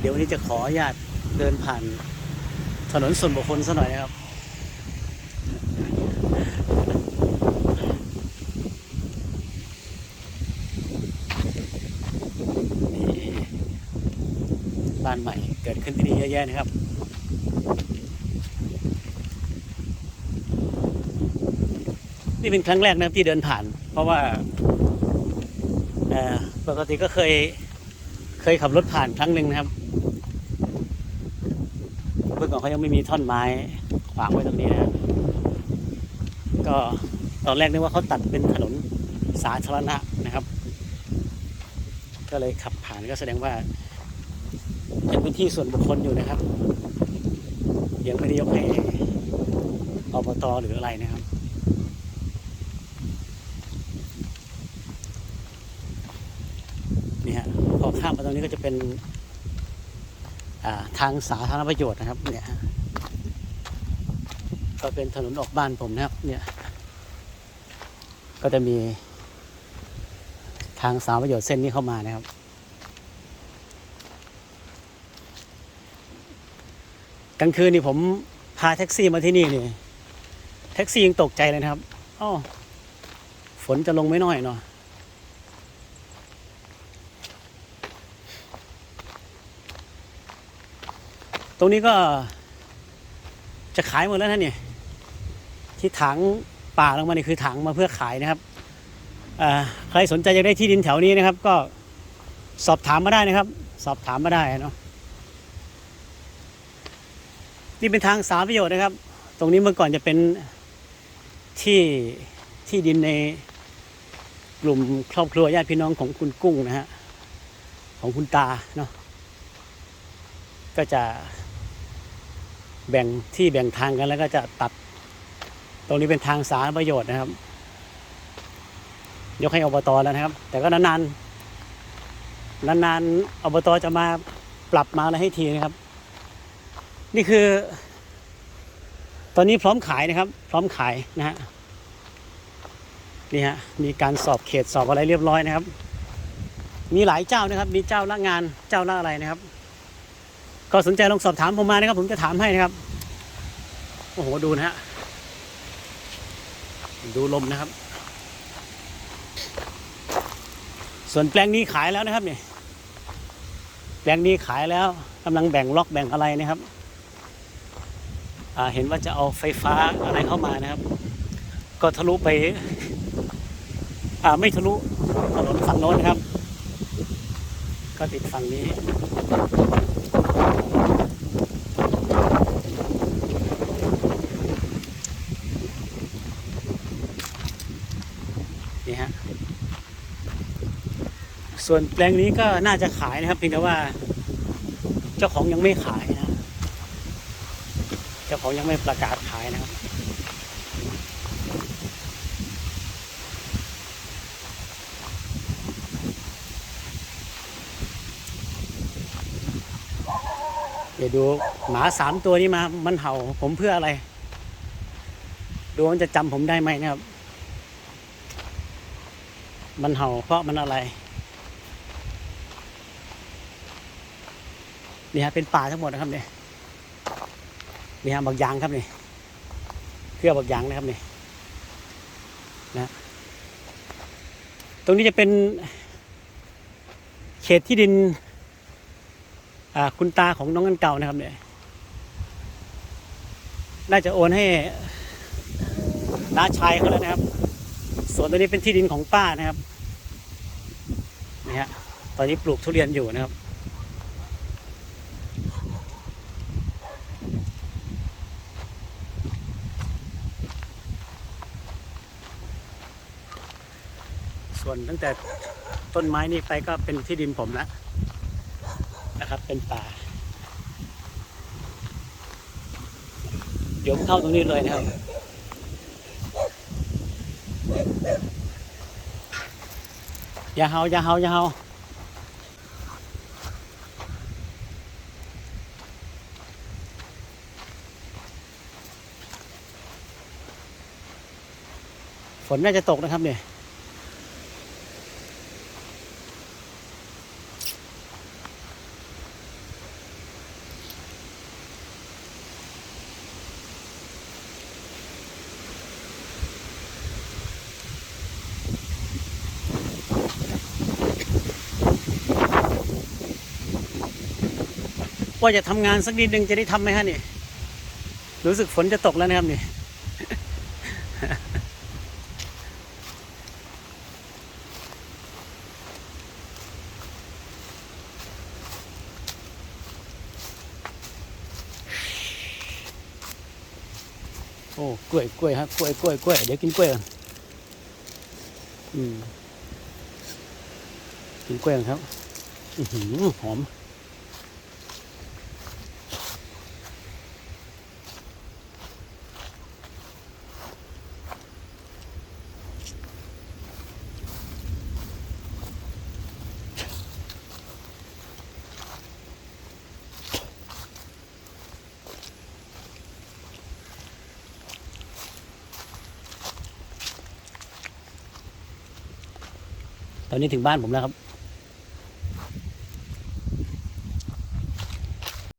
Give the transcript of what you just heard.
เดี๋ยววันนี้จะขออนุญาตเดินผ่านถนนส่วนบุคคลซะหน่อยนะครับนี่บ้านใหม่เกิดขึ้นที่นี่เยอะแยะนะครับนี่เป็นครั้งแรกนะที่เดินผ่าน เพราะว่าปกติก็เคยเคยขับรถผ่านครั้งหนึ่งนะครับ เมื่อก่อนเขายังไม่มีท่อนไม้ขวางไว้ตรงนี้นะก็ตอนแรกนึกว่าเขาตัดเป็นถนนสาธารณะนะครับ ก็เลยขับผ่านก็แสดงว่ายังเป็นที่ส่วนบุคคลอยู่นะครับ ยังไม่ได้ยกให้อบตหรืออะไรนะครับนี่ฮะพอข้ามมาตรงนี้ก็จะเป็น ทางสาธารณประโยชน์นะครับเนี่ยก็เป็นถนนออกบ้านผมนะครับเนี่ยก็จะมีทางสาธารณประโยชน์เส้นนี้เข้ามานะครับ กลางคืนนี่ผมพาแท็กซี่มาที่นี่นี่แท็กซี่ยังตกใจเลยนะครับอ้อฝนจะลงไม่น้อยเนาะ ตรงนี้ก็จะขายหมดแล้วนะเนี่ยที่ถังป่าลงมานี่คือถังมาเพื่อขายนะครับใครสนใจจะได้ที่ดินแถวนี้นะครับ ก็สอบถามมาได้นะครับ สอบถามมาได้เนาะนี่เป็นทางสาประโยชน์นะครับ ตรงนี้เมื่อก่อนจะเป็นที่ที่ดินในกลุ่มครอบครัวญาติพี่น้องของคุณกุ้งนะฮะของคุณตาเนาะก็จะ แบ่งที่แบ่งทางกันแล้วก็จะตัด ตรงนี้เป็นทางสาธารณประโยชน์นะครับ ยกให้อบตแล้วนะครับ แต่ก็นานๆนานๆอบตจะมาปรับมาอะไรให้ทีนะครับ นี่คือ ตอนนี้พร้อมขายนะครับ พร้อมขายนะฮะนี่ฮะมีการสอบเขตสอบอะไรเรียบร้อยนะครับ มีหลายเจ้านะครับ มีเจ้าละงานเจ้าละอะไรนะครับ ก็สนใจลองสอบถามผมมานะครับ ผมจะถามให้นะครับ โอ้โห ดูนะฮะ ดูลมนะครับ ส่วนแปลงนี้ขายแล้วนะครับเนี่ยแปลงนี้ขายแล้วกำลังแบ่งล็อกแบ่งอะไรนะครับอ่าเห็นว่าจะเอาไฟฟ้าอะไรเข้ามานะครับ ก็ทะลุไปอ่าไม่ทะลุถนนฝั่งโน้นนะครับ ก็ติดฝั่งนี้ นี่ฮะส่วนแปลงนี้ก็น่าจะขายนะครับเพียงแต่ว่า เจ้าของยังไม่ขายนะเจ้าของยังไม่ประกาศขายนะครับเดี๋ยวดูหมาสามตัวนี้มา มันเห่าผมเพื่ออะไร ดูมันจะจำผมได้ไหมนะครับ มันเห่าเพราะมันอะไร นี่ฮะเป็นป่าทั้งหมดนะครับเนี่ยนี่ฮะบักยางครับนี่เครือบักยางนะครับนี่นะตรงนี้จะเป็นเขตที่ดินคุณตาของน้องกันเก่านะครับเนี่ยน่าจะโอนให้น้าชายเขาแล้วนะครับ ส่วนตัวนี้เป็นที่ดินของป้านะครับนี่ฮะตอนนี้ปลูกทุเรียนอยู่นะครับ ส่วนตั้งแต่ต้นไม้นี่ไปก็เป็นที่ดินผมแล้วนะครับ เป็นป่าเดี๋ยวเข้าตรงนี้เลยนะครับ อย่าเฮาอย่าเฮาอย่าเฮาฝนน่าจะตกนะครับเนี่ย ว่าจะทำงานสักนิดนึงจะได้ทำไหมฮะนี่ รู้สึกฝนจะตกแล้วนะครับนี่โอ้กล้วยกล้วยฮะกล้วยกล้วยกล้วยเดี๋ยวกินกล้วยก่อนอืมกินกล้วยก่อนครับ อือหือหอม ตอนนี้ถึงบ้านผมแล้วครับ